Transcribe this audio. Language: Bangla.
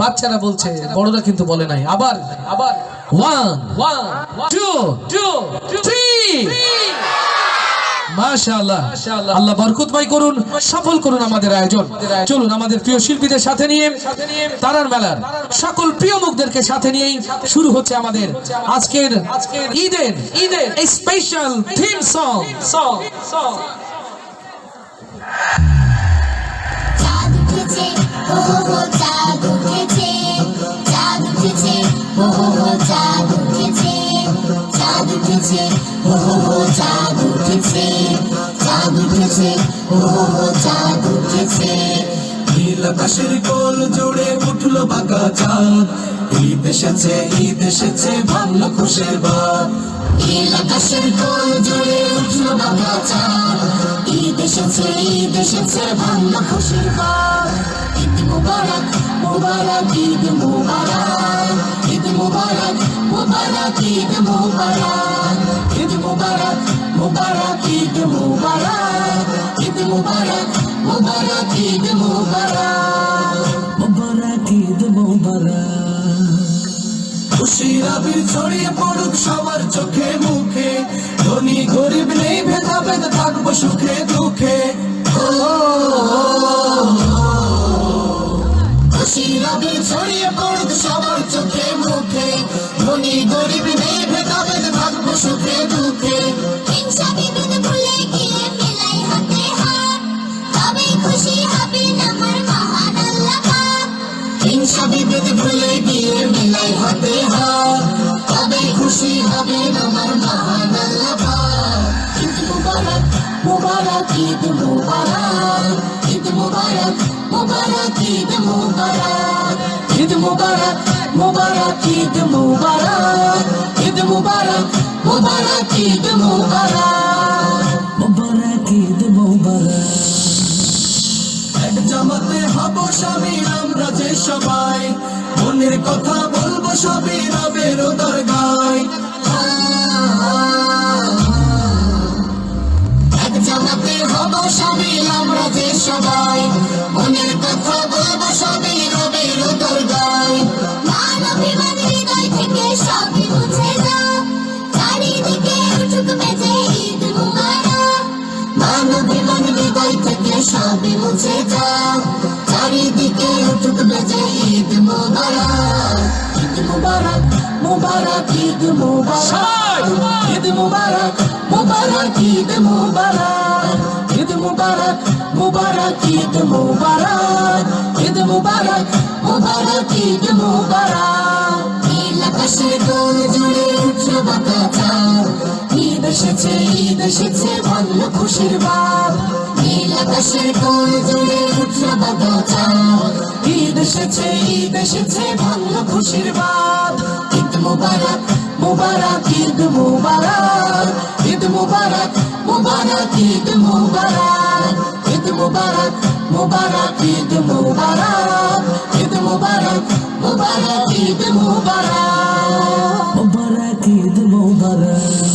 বাচ্চারা বলছে, বড়রা কিন্তু বলে নাই। আবার আবার। One one two two three মাশাআল্লাহ করুন, সফল করুন আমাদের আয়োজন। চলুন আমাদের প্রিয় শিল্পীদের সাথে নিয়ে সকল প্রিয় মুখদেরকে সাথে নিয়েই শুরু হচ্ছে আমাদের আজকের স্পেশাল সং উঠেছে ও হো চাঁদ উঠেছে চাঁদ উঠেছে ও হো চাঁদ উঠেছে নীল আকাশের কোল জুড়ে উঠল বাঁকা চাঁদ। ঈদ এসেছে ঈদ এসেছে ভাঙলো খুশের বাদ। নীল আকাশের কোল জুড়ে উঠল বাঁকা চাঁদ। ঈদ এসেছে ঈদ এসেছে ভাঙলো খুশির পার ঈদ মুবারক মুবারক ঈদ মুবারক। ঈদ মুবারক মুবারক ঈদ মুবারক। মুবারক মুবারক ঈদ মুবারক ঈদ মুবারক মুবারক ঈদ মুবারক মুবারক ঈদ মুবারক খুশির আবির ছড়িয়ে পড়ুক সবার চোখে মুখে। ধনী গরিব নেই ভেদাভেদ থাকব সুখে হবেন আমার মহান আল্লাহ পাক হিংসা বিভেদ ভুলে গিয়ে মেলাই হাতে হাত তবে খুশি হবেন আমার মহান আল্লাহ পাক ঈদ মুবারক মুবারক ঈদ মুবারক ঈদ মুবারক মুবারক ঈদ মুবারক ঈদ মুবারক মুবারক ঈদ মুবারক ঈদ মুবারক মুবারক ঈদ মুবারক মুবারক ঈদ স্বামী আমরা যে সবাই মনের কথা বলব সবই রবের দরগায়। জামাতে হব সবই আমরা যে সবাই মনের কথা বলব সবই রবের দরগায়। মানবিমান হৃদয় থেকে সবই মুছে যাও। চারিদিকে উঠুক বেজে ঈদ মুবারক। মানবিমান হৃদয় থেকে সবই মুছে যাও। চারিদিকে উঠুক বেজে ঈদ মুবারক। ঈদ মুবারক মুবারক ঈদ মুবারক। ঈদ মুবারক মুবারক ঈদ মুবারক। ঈদ মুবারক মুবারক ঈদ মুবারক। ঈদ মুবারক মুবারক ঈদ মুবারক। নীল আকাশের কোল জুড়ে উঠল বাতাচা ঈদ এসেছে ঈদ এসেছে ভাঙল খুশির বাপ। আকাশের কোল জুড়ে উঠল বাতাচা ঈদ এসেছে ঈদ এসেছে, ভাঙল খুশির বাপ ঈদ মুবারক মুবারক, ঈদ মুবারক। ঈদ মুবারক মুবারক, ঈদ মুবারক। ঈদ মুবারক মুবারক, ঈদ মুবারক। ঈদ মুবারক মুবারক, ঈদ মুবারক। মুবারক, ঈদ মুবারক।